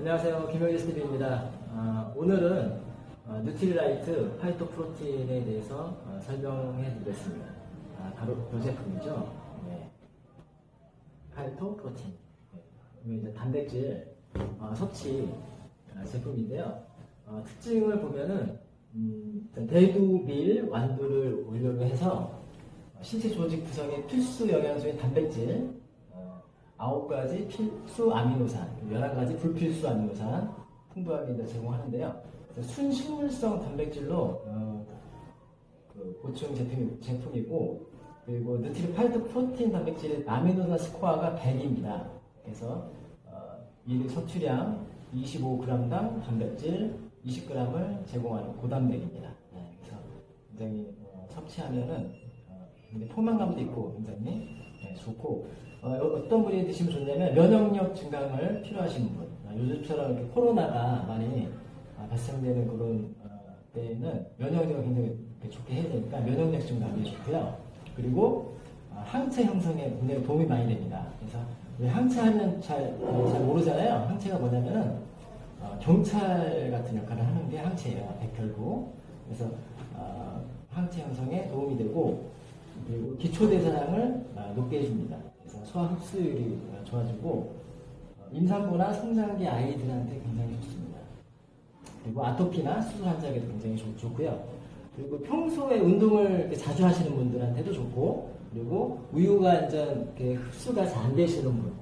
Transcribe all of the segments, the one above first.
안녕하세요. 김영재 스티브입니다. 아, 오늘은 어, 뉴트리라이트 파이토 프로틴에 대해서 어, 설명해 드리겠습니다. 아, 바로 이 제품이죠. 네. 파이토 프로틴. 네. 이제 단백질 어, 섭취 아, 제품인데요. 어, 특징을 보면은 음, 대두, 밀, 완두를 원료로 해서 어, 신체 조직 구성의 필수 영양소인 단백질 어, 아홉 가지 필수 아미노산, 11가지 불필수 아미노산 풍부하게 제공하는데요. 순식물성 단백질로 어, 그 보충 제품, 제품이고 그리고 느트리 파이트 프로틴 단백질의 아미노산 스코어가 100입니다. 그래서 어, 일 섭취량 25g당 단백질 20g을 제공하는 고단백입니다. 네, 그래서 굉장히 어, 섭취하면은 어, 포만감도 있고 굉장히 네, 좋고 어, 떤 분이 드시면 좋냐면 면역력 증강을 필요하시는 분 아, 요즘처럼 이렇게 코로나가 많이 아, 발생되는 그런 어, 때에는 면역력을 굉장히 좋게 해야 되니까 면역력 증강이 좋고요. 그리고 어, 항체 형성에 굉장히 도움이 많이 됩니다. 그래서 우리 항체 하면 잘, 어, 잘 모르잖아요. 항체가 뭐냐면은 어, 경찰 같은 역할을 하는 게 항체예요. 백혈구. 그래서 어, 항체 형성에 도움이 되고 그리고 기초 대사량을 어, 높게 해줍니다. 그래서 소화 흡수율이 어, 좋아지고 어, 임산부나 성장기 아이들한테 굉장히 좋습니다. 그리고 아토피나 수술 환자에게도 굉장히 좋, 좋고요. 그리고 평소에 운동을 자주 하시는 분들한테도 좋고 그리고 우유가 이렇게 흡수가 잘 안 되시는 분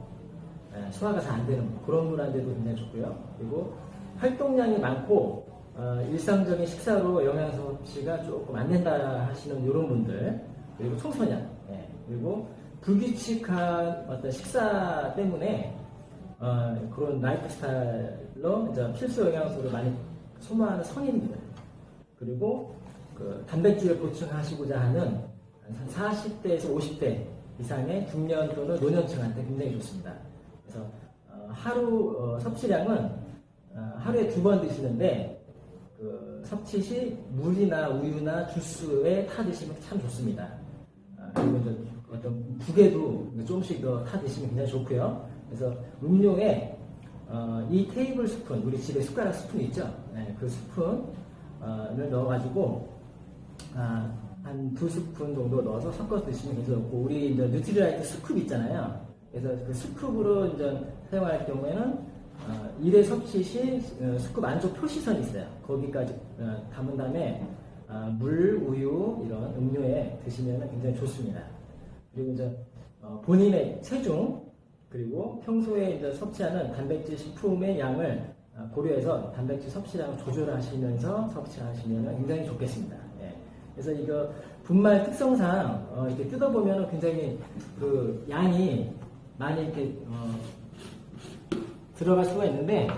예, 소화가 잘 안 되는 분, 그런 분한테도 굉장히 좋고요. 그리고 활동량이 많고 어, 일상적인 식사로 영양소 섭취가 조금 안 된다 하시는 이런 분들 그리고 청소년 예, 그리고 불규칙한 어떤 식사 때문에 어, 그런 라이프 스타일로 이제 필수 영양소를 많이 소모하는 성인들 그리고 그 단백질을 보충하시고자 하는 한 40대에서 50대 이상의 중년 또는 노년층한테 굉장히 좋습니다. 그래서 어, 하루 어, 섭취량은 어, 하루에 두 번 드시는데 그 섭취 시 물이나 우유나 주스에 타 드시면 참 좋습니다. 아, 그리고 어떤 국에도 조금씩 더타 드시면 굉장히 좋고요. 그래서 음료에 어, 이 테이블 스푼, 우리 집에 숟가락 스푼 있죠? 네, 그 스푼을 넣어가지고 아, 한두 스푼 정도 넣어서 섞어서 드시면 괜찮고 우리 이제 뉴트리라이트 스쿱 있잖아요. 그래서 그 스쿱으로 이제 사용할 경우에는 어, 일회 섭취 시 어, 스쿱 안쪽 표시선이 있어요. 거기까지 어, 담은 다음에 어, 물, 우유 이런 음료에 드시면 굉장히 좋습니다. 그리고 이제 어, 본인의 체중 그리고 평소에 이제 섭취하는 단백질 식품의 양을 어, 고려해서 단백질 섭취량을 조절하시면서 섭취하시면 굉장히 좋겠습니다. 예. 그래서 이거 분말 특성상 어, 이렇게 뜯어보면 굉장히 그 양이 많이 이렇게 어, 들어갈 수가 있는데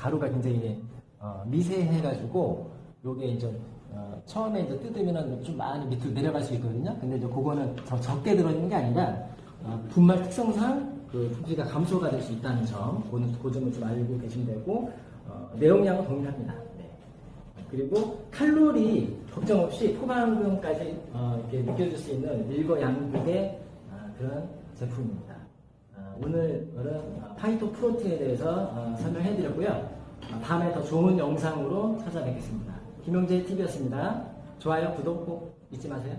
가루가 굉장히 어, 미세해가지고 요게 이제 어, 처음에 이제 뜯으면은 좀 많이 밑으로 내려갈 수 있거든요. 근데 이제 그거는 더 적게 들어있는 게 아니라 어, 분말 특성상 그 부피가 감소가 될 수 있다는 점, 그, 그 점을 좀 알고 계시면 되고 어, 내용량은 동일합니다. 네. 그리고 칼로리 걱정 없이 포만감까지 어, 이렇게 느껴질 수 있는 일거양득의 아, 그런 제품입니다. 아, 오늘은 아, 파이토 프로틴에 대해서 어, 설명해드렸고요. 아, 다음에 더 좋은 영상으로 찾아뵙겠습니다. 김영재 TV였습니다. 좋아요, 구독 꼭 잊지 마세요.